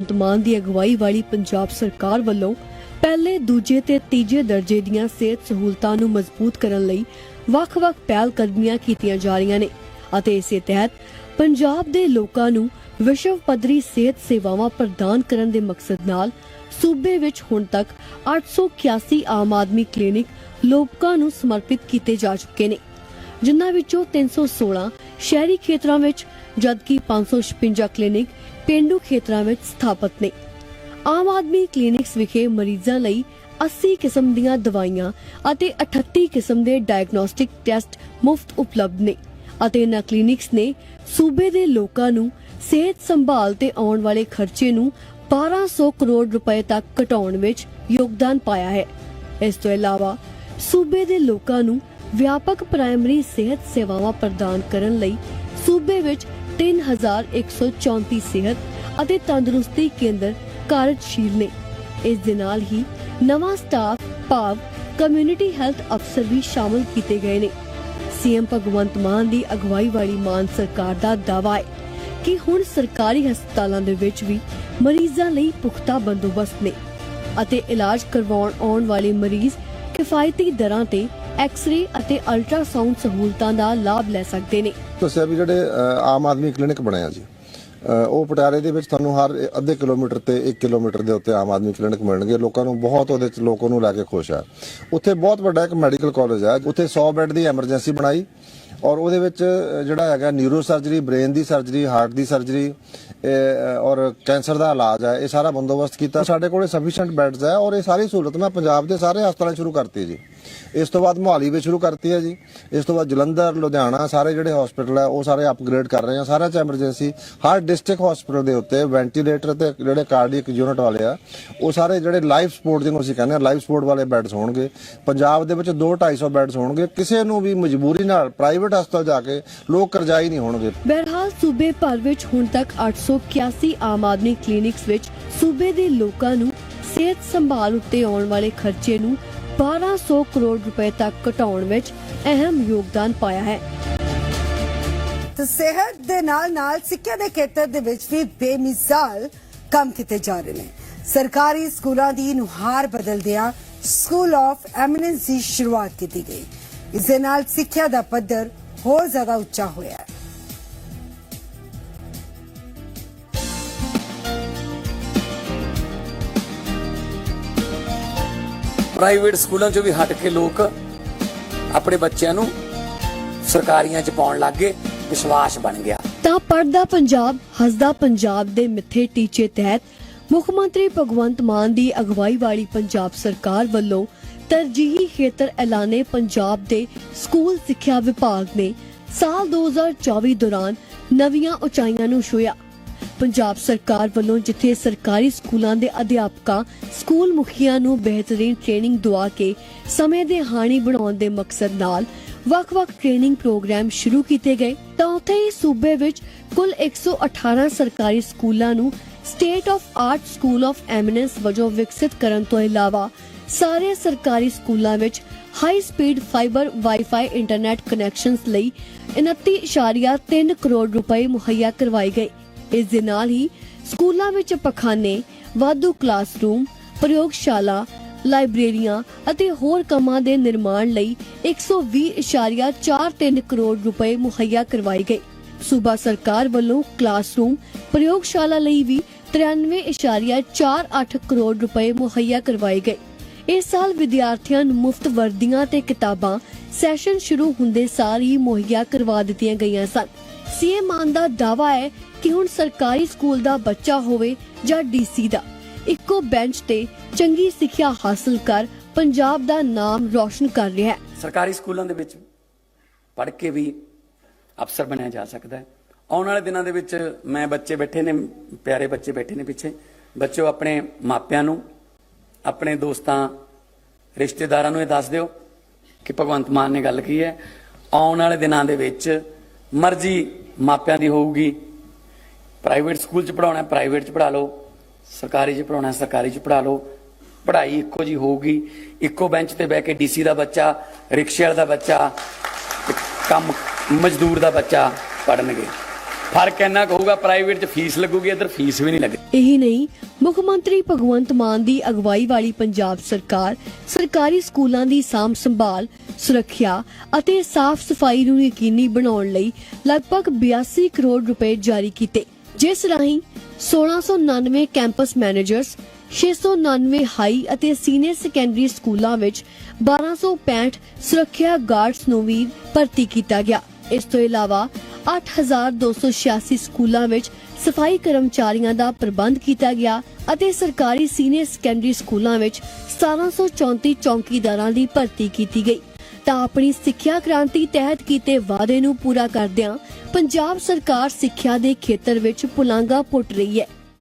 ਭਗਵੰਤ ਮਾਨ ਦੀ ਅਗਵਾਈ ਵਾਲੀ ਪੰਜਾਬ ਸਰਕਾਰ ਵੱਲੋਂ ਪਹਿਲੇ, ਦੂਜੇ ਤੇ ਤੀਜੇ ਦਰਜੇ ਦੀਆਂ ਸਿਹਤ ਸਹੂਲਤਾਂ ਨੂੰ ਮਜ਼ਬੂਤ ਕਰਨ ਲਈ ਵੱਖ-ਵੱਖ ਪਹਿਲ ਕਦਮੀਆਂ ਕੀਤੀਆਂ ਜਾ ਰਹੀਆਂ ਨੇ ਅਤੇ ਇਸੇ ਤਹਿਤ ਪੰਜਾਬ ਦੇ ਲੋਕਾਂ ਨੂੰ ਵਿਸ਼ਵ ਪੱਧਰੀ ਸਿਹਤ ਸੇਵਾਵਾਂ ਪ੍ਰਦਾਨ ਕਰਨ ਦੇ ਮਕਸਦ ਨਾਲ ਸੂਬੇ ਵਿੱਚ ਹੁਣ ਤੱਕ 881 ਆਮ ਆਦਮੀ ਕਲੀਨਿਕ ਲੋਕਾਂ ਨੂੰ ਸਮਰਪਿਤ ਕੀਤੇ ਜਾ ਚੁੱਕੇ ਨੇ। ਜਿਨ੍ਹਾਂ ਵਿੱਚੋਂ 316 ਸ਼ਹਿਰੀ ਖੇਤਰਾਂ ਵਿੱਚ, ਜਦਕਿ 556 ਕਲੀਨਿਕ ਪੇਂਡੂ ਖੇਤਰਾਂ ਵਿੱਚ ਸਥਾਪਿਤ ਨੇ। ਆਮ ਆਦਮੀ ਕਲੀਨਿਕਸ ਵਿਖੇ ਮਰੀਜ਼ਾਂ ਲਈ 80 ਕਿਸਮ ਦੀਆਂ ਦਵਾਈਆਂ ਅਤੇ 38 ਕਿਸਮ ਦੇ ਡਾਇਗਨੋਸਟਿਕ ਟੈਸਟ ਮੁਫਤ ਉਪਲਬਧ ਨੇ ਅਤੇ ਇਨ੍ਹਾਂ ਕਲੀਨਿਕਸ ਨੇ ਸੂਬੇ ਦੇ ਲੋਕਾਂ ਨੂੰ ਸਿਹਤ ਸੰਭਾਲ ਤੇ ਆਉਣ ਵਾਲੇ ਖਰਚੇ ਨੂੰ 1200 ਕਰੋੜ ਰੁਪਏ ਤੱਕ ਘਟਾਉਣ ਵਿੱਚ ਯੋਗਦਾਨ ਪਾਇਆ ਹੈ। ਇਸ ਤੋਂ ਇਲਾਵਾ ਸੂਬੇ ਦੇ ਲੋਕਾਂ ਨੂੰ ਵਿਆਪਕ ਪ੍ਰਾਇਮਰੀ ਸਿਹਤ ਸੇਵਾਵਾਂ ਪ੍ਰਦਾਨ ਕਰਨ ਲਈ ਸੂਬੇ ਵਿੱਚ 3134 ਸਿਹਤ ਅਤੇ ਤੰਦਰੁਸਤੀ ਕੇਂਦਰ ਕਾਰਜਸ਼ੀਲ ਨੇ। ਇਸ ਦੇ ਨਾਲ ਹੀ ਨਵਾਂ ਸਟਾਫ, ਭਾਵ ਕਮਿਊਨਿਟੀ ਹੈਲਥ ਅਫਸਰ ਵੀ ਸ਼ਾਮਲ ਕੀਤੇ ਗਏ ਨੇ। ਸੀਐਮ ਭਗਵੰਤ ਮਾਨ ਦੀ ਅਗਵਾਈ ਵਾਲੀ ਮਾਨ ਸਰਕਾਰ ਦਾ ਦਾਅਵਾ ਹੈ ਕਿ ਹੁਣ ਸਰਕਾਰੀ ਹਸਪਤਾਲਾਂ ਦੇ ਵਿੱਚ ਵੀ ਮਰੀਜ਼ਾਂ ਲਈ ਪੁਖਤਾ ਬੰਦੋਬਸਤ ਨੇ ਅਤੇ ਇਲਾਜ ਕਰਵਾਉਣ ਆਉਣ ਵਾਲੇ ਮਰੀਜ਼ ਕਿਫਾਇਤੀ ਦਰਾਂ ਤੇ ਐਕਸ-ਰੇ ਅਤੇ ਅਲਟਰਾਸਾਊਂਡ ਸਹੂਲਤਾਂ ਦਾ ਲਾਭ ਲੈ ਸਕਦੇ ਨੇ। ਦੱਸਿਆ ਵੀ ਜਿਹੜੇ ਅ, ਆਮ ਆਦਮੀ ਕਲੀਨਿਕ ਬਣਿਆ ਜੀ ਅ, ਉਹ ਪਟਿਆਲੇ ਦੇ ਵਿੱਚ ਤੁਹਾਨੂੰ ਹਰ ਅੱਧੇ ਕਿਲੋਮੀਟਰ ਤੇ 1 ਕਿਲੋਮੀਟਰ ਦੇ ਉੱਤੇ ਆਮ ਆਦਮੀ ਕਲੀਨਿਕ ਮਿਲਣਗੇ। ਲੋਕਾਂ ਨੂੰ ਬਹੁਤ ਉਹਦੇ ਚ ਲੋਕਾਂ ਨੂੰ ਲੈ ਕੇ ਖੁਸ਼ ਆ। ਉੱਥੇ ਬਹੁਤ ਵੱਡਾ ਇੱਕ ਮੈਡੀਕਲ ਕਾਲਜ ਹੈ ਉੱਥੇ 100 ਬੈੱਡ ਦੀ ਐਮਰਜੈਂਸੀ ਬਣਾਈ ਔਰ ਉਹਦੇ ਵਿੱਚ ਅ, ਜਿਹੜਾ ਹੈਗਾ ਨਿਊਰੋ ਸਰਜਰੀ ਬ੍ਰੇਨ ਦੀ ਸਰਜਰੀ ਹਾਰਟ ਦੀ ਸਰਜਰੀ ਔਰ ਕੈਂਸਰ ਦਾ ਇਲਾਜ ਹੈ ਇਹ ਸਾਰਾ ਬੰਦੋਬਸਤ ਕੀਤਾ। ਸਾਡੇ ਕੋਲੇ ਸਫੀਸ਼ੀਐਂਟ ਬੈੱਡਸ ਹੈ ਔਰ ਇਹ ਸਾਰੀ ਸਹੂਲਤ ਮੈਂ ਪੰਜਾਬ ਦੇ ਸਾਰੇ ਹਸਪਤਾਲਾਂ 'ਚ ਸ਼ੁਰੂ ਕਰਤੀ ਜੀ। ਇਸ ਤੋਂ ਬਾਅਦ ਮੁਹਾਲੀ ਵਿੱਚ ਸ਼ੁਰੂ ਕਰਤੀ ਹੈ ਜੀ। ਇਸ ਤੋਂ ਬਾਅਦ ਜਲੰਧਰ, ਲੁਧਿਆਣਾ, ਸਾਰੇ ਜਿਹੜੇ ਹਸਪੀਟਲ ਹੈ, ਉਹ ਸਾਰੇ ਅਪਗ੍ਰੇਡ ਕਰ ਰਹੇ ਆ। ਸਾਰਿਆਂ 'ਚ ਐਮਰਜੈਂਸੀ ਹਰ ਡਿਸਟ੍ਰਿਕਟ ਹਸਪੀਟਲ ਦੇ ਉੱਤੇ ਵੈਂਟੀਲੇਟਰ ਤੇ ਜਿਹੜੇ ਕਾਰਡੀਅਕ ਯੂਨਿਟ ਵਾਲੇ ਆ, ਉਹ ਸਾਰੇ ਜਿਹੜੇ ਲਾਈਫ ਸਪੋਰਟ ਜਿਹਨੂੰ ਅਸੀਂ ਕਹਿੰਦੇ ਆ ਲਾਈਫ ਸਪੋਰਟ ਵਾਲੇ ਬੈੱਡਸ ਹੋਣਗੇ। ਪੰਜਾਬ ਦੇ ਵਿੱਚ 2 250 ਬੈੱਡਸ ਹੋਣਗੇ। ਕਿਸੇ ਨੂੰ ਵੀ ਮਜਬੂਰੀ ਨਾਲ ਪ੍ਰਾਈਵੇਟ ਹਸਪਤਾਲ ਜਾ ਕੇ ਲੋਕ ਕਰਜ਼ਾਈ ਨਹੀਂ ਹੋਣਗੇ। ਬਹਰਹਾਲ ਸੂਬੇ ਭਰ ਵਿੱਚ ਹੁਣ ਤੱਕ 881 ਆਮ ਆਦਮੀ ਕਲੀਨਿਕਸ ਵਿੱਚ ਸੂਬੇ ਦੇ ਲੋਕਾਂ ਨੂੰ ਸਿਹਤ ਸੰਭਾਲ ਉੱਤੇ ਆਉਣ ਵਾਲੇ ਖਰਚੇ ਨੂੰ 1200 ਕਰੋੜ ਰੁਪਏ ਤੱਕ ਘਟਾਉਣ ਵਿੱਚ ਅਹਿਮ ਯੋਗਦਾਨ ਪਾਇਆ ਹੈ। ਤੇ ਸਿਹਤ ਦੇ ਨਾਲ ਨਾਲ ਸਿੱਖਿਆ ਦੇ ਖੇਤਰ ਦੇ ਵਿੱਚ ਵੀ ਬੇਮਿਸਾਲ ਕੰਮ ਕੀਤੇ ਜਾ ਰਹੇ ਨੇ। ਸਰਕਾਰੀ ਸਕੂਲਾਂ ਦੀ ਨੁਹਾਰ ਬਦਲਦਿਆਂ ਸਕੂਲ ਆਫ ਐਮੀਨੈਂਸ ਦੀ ਸ਼ੁਰੂਆਤ ਕੀਤੀ ਗਈ। ਇਸ ਦੇ ਨਾਲ ਸਿੱਖਿਆ ਦਾ ਪੱਧਰ ਹੋਰ ਜ਼ਿਆਦਾ ਉੱਚਾ ਹੋਇਆ ਪ੍ਰਾਈਵੇਟ ਸਕੂਲਾਂ ਚੋਂ ਵੀ ਹਟ ਕੇ ਲੋਕ ਆਪਣੇ ਬੱਚਿਆਂ ਨੂੰ ਸਰਕਾਰੀਆਂ ਚ ਪਾਉਣ ਲੱਗੇ ਵਿਸ਼ਵਾਸ ਬਣ ਗਿਆ। ਤਾਂ ਪੜਦਾ ਪੰਜਾਬ, ਹੱਸਦਾ ਪੰਜਾਬ ਦੇ ਮਿੱਥੇ ਟੀਚੇ ਤਹਿਤ ਮੁੱਖ ਮੰਤਰੀ ਭਗਵੰਤ ਮਾਨ ਦੀ ਅਗਵਾਈ ਵਾਲੀ ਪੰਜਾਬ ਸਰਕਾਰ ਵੱਲੋਂ ਤਰਜੀਹੀ ਖੇਤਰ ਐਲਾਨੇ ਪੰਜਾਬ ਦੇ ਸਕੂਲ ਸਿੱਖਿਆ ਵਿਭਾਗ ਨੇ ਸਾਲ 2024 ਦੌਰਾਨ ਨਵੀਆਂ ਉਚਾਈਆਂ ਨੂੰ ਛੂਹਿਆ। ਪੰਜਾਬ ਸਰਕਾਰ ਵੱਲੋਂ ਜਿੱਥੇ ਸਰਕਾਰੀ ਸਕੂਲਾਂ ਦੇ ਅਧਿਆਪਕਾਂ ਸਕੂਲ ਮੁਖੀਆਂ ਨੂੰ ਬਿਹਤਰੀਨ ਟ੍ਰੇਨਿੰਗ ਦਵਾ ਕੇ ਸਮੇਂ ਦੇ ਹਾਣੀ ਬਣਾਉਣ ਦੇ ਮਕਸਦ ਨਾਲ ਵੱਖ-ਵੱਖ ਟ੍ਰੇਨਿੰਗ ਪ੍ਰੋਗਰਾਮ ਸ਼ੁਰੂ ਕੀਤੇ ਗਏ, ਤਾਂ ਉੱਥੇ ਹੀ ਸੂਬੇ ਵਿੱਚ ਕੁੱਲ 118 ਸਰਕਾਰੀ ਸਕੂਲਾਂ ਨੂੰ state of art school of eminence ਵਜੋਂ ਵਿਕਸਿਤ ਕਰਨ ਤੋਂ ਇਲਾਵਾ ਸਾਰੇ ਸਰਕਾਰੀ ਸਕੂਲਾਂ ਵਿੱਚ high speed fibre wifi internet connections ਲਈ 29.3 ਕਰੋੜ ਰੁਪਏ ਮੁਹੱਈਆ ਕਰਵਾਈ ਗਏ। ਇਸ ਦੇ ਨਾਲ ਹੀ ਸਕੂਲਾਂ ਵਿੱਚ ਪਖਾਨੇ, ਵਾਧੂ ਕਲਾਸਰੂਮ ਪ੍ਰਯੋਗਸ਼ਾਲਾ, ਲਾਇਬ੍ਰੇਰੀਆਂ ਅਤੇ ਹੋਰ ਕੰਮਾਂ ਦੇ ਨਿਰਮਾਣ ਲਈ 120.43 ਕਰੋੜ ਰੁਪਏ ਮੁਹੱਈਆ ਕਰਵਾਏ ਗਏ। ਸੂਬਾ ਸਰਕਾਰ ਵੱਲੋਂ ਕਲਾਸਰੂਮ ਪ੍ਰਯੋਗਸ਼ਾਲਾ ਲਈ ਵੀ 93.48 ਕਰੋੜ ਰੁਪਏ ਮੁਹੱਈਆ ਕਰਵਾਏ ਗਏ। ਇਸ ਸਾਲ ਵਿਦਿਆਰਥੀਆਂ ਨੂੰ ਮੁਫਤ ਵਰਦੀਆਂ ਤੇ ਕਿਤਾਬਾਂ, ਸੈਸ਼ਨ ਸ਼ੁਰੂ ਹੁੰਦੇ ਸਾਰ ਹੀ ਮੁਹੱਈਆ ਕਰਵਾ ਦਿੱਤੀਆਂ ਗਈਆਂ ਸਨ। ਸੀਐਮ ਮਾਨ ਦਾ ਦਾਵਾ ਹੈ ਕਿ ਹੁਣ ਸਰਕਾਰੀ ਸਕੂਲ ਦਾ ਬੱਚਾ ਹੋਵੇ ਜਾਂ ਡੀਸੀ ਦਾ, ਇੱਕੋ ਬੈਂਚ ਤੇ ਚੰਗੀ ਸਿੱਖਿਆ ਹਾਸਲ ਕਰ ਪੰਜਾਬ ਦਾ ਨਾਮ ਰੌਸ਼ਨ ਕਰ ਰਿਹਾ ਹੈ। ਸਰਕਾਰੀ ਸਕੂਲਾਂ ਦੇ ਵਿੱਚ ਪੜ੍ਹ ਕੇ ਵੀ ਅਫਸਰ ਬਣਿਆ ਜਾ ਸਕਦਾ ਹੈ। ਆਉਣ ਵਾਲੇ ਦਿਨਾਂ ਦੇ ਵਿੱਚ ਮੈਂ ਬੱਚੇ ਬੈਠੇ ਨੇ, ਪਿਆਰੇ ਬੱਚੇ ਬੈਠੇ ਨੇ ਪਿੱਛੇ। ਬੱਚਿਓ, ਆਪਣੇ ਮਾਪਿਆਂ ਨੂੰ, ਆਪਣੇ ਦੋਸਤਾਂ, ਰਿਸ਼ਤੇਦਾਰਾਂ ਨੂੰ ਇਹ ਦੱਸ ਦਿਓ ਕਿ ਭਗਵੰਤ ਮਾਨ ਨੇ ਗੱਲ ਕੀ ਹੈ। ਆਉਣ ਵਾਲੇ ਦਿਨਾਂ ਦੇ ਵਿੱਚ ਮਰਜ਼ੀ ਮਾਪਿਆਂ ਦੀ ਹੋਊਗੀ। ਪ੍ਰਾਈਵੇਟ ਸਕੂਲ ਚ ਪੜਾਉਣਾ ਪ੍ਰਾਈਵੇਟ ਚ ਪੜਾ ਲਓ। ਸਰਕਾਰੀ ਚ ਪੜਾਉਣਾ ਸਰਕਾਰੀ ਚ ਪੜਾ ਲਓ। ਪੜ੍ਹਾਈ ਇੱਕੋ ਜੀ ਹੋਊਗੀ। ਇੱਕੋ ਬੈਂਚ ਤੇ ਬਹਿ ਕੇ ਡੀਸੀ ਦਾ ਬੱਚਾ ਰਿਕਸ਼ੇ ਵਾਲੇ ਦਾ ਬੱਚਾ ਤੇ ਕੰਮ ਮਜ਼ਦੂਰ ਦਾ ਬੱਚਾ ਪੜਨਗੇ ਫ਼ਰਕ ਇੰਨਾ ਕੁ ਪ੍ਰਾਈਵੇਟ 'ਚ ਫੀਸ ਲੱਗੂਗੀ, ਇੱਧਰ ਫੀਸ ਵੀ ਨਹੀਂ ਲੱਗਦੀ। ਇਹੀ ਨਹੀਂ, ਮੁੱਖ ਮੰਤਰੀ ਭਗਵੰਤ ਮਾਨ ਦੀ ਅਗਵਾਈ ਵਾਲੀ ਪੰਜਾਬ ਸਰਕਾਰ, ਸਰਕਾਰੀ ਸਕੂਲਾਂ ਦੀ ਸਾਂਭ ਸੰਭਾਲ, ਸੁਰੱਖਿਆ ਅਤੇ ਸਾਫ਼ ਸਫ਼ਾਈ ਨੂੰ ਯਕੀਨੀ ਬਣਾਉਣ ਲਈ ਲਗਭਗ 82 ਕਰੋੜ ਰੁਪਏ ਜਾਰੀ ਕੀਤੇ। ਜਿਸ ਰਾਹੀਂ 1699 ਕੈਂਪਸ ਮੈਨੇਜਰਸ 699 ਹਾਈ ਅਤੇ ਸੀਨੀਅਰ ਸੈਕੰਡਰੀ ਸਕੂਲਾਂ ਵਿੱਚ 1265 ਸੁਰੱਖਿਆ ਗਾਰਡਸ ਨੂੰ ਵੀ ਭਰਤੀ ਕੀਤਾ ਗਿਆ। ਇਸ ਤੋਂ ਇਲਾਵਾ 8286 ਸਕੂਲਾਂ ਵਿੱਚ ਸਫ਼ਾਈ ਕਰਮਚਾਰੀਆਂ ਦਾ ਪ੍ਰਬੰਧ ਕੀਤਾ ਗਿਆ ਅਤੇ ਸਰਕਾਰੀ ਸੀਨੀਅਰ ਸੈਕੰਡਰੀ ਸਕੂਲਾਂ ਵਿੱਚ 1734 ਚੌਕੀਦਾਰਾਂ ਦੀ ਭਰਤੀ ਕੀਤੀ ਗਈ। ਤਾਂ ਆਪਣੀ ਸਿੱਖਿਆ ਕ੍ਰਾਂਤੀ ਤਹਿਤ ਕੀਤੇ ਵਾਅਦੇ ਨੂੰ ਪੂਰਾ ਕਰਦਿਆਂ ਪੰਜਾਬ ਸਰਕਾਰ ਸਿੱਖਿਆ ਦੇ ਖੇਤਰ ਵਿੱਚ ਪੁਲਾਂਘਾ ਪੁੱਟ ਰਹੀ ਹੈ।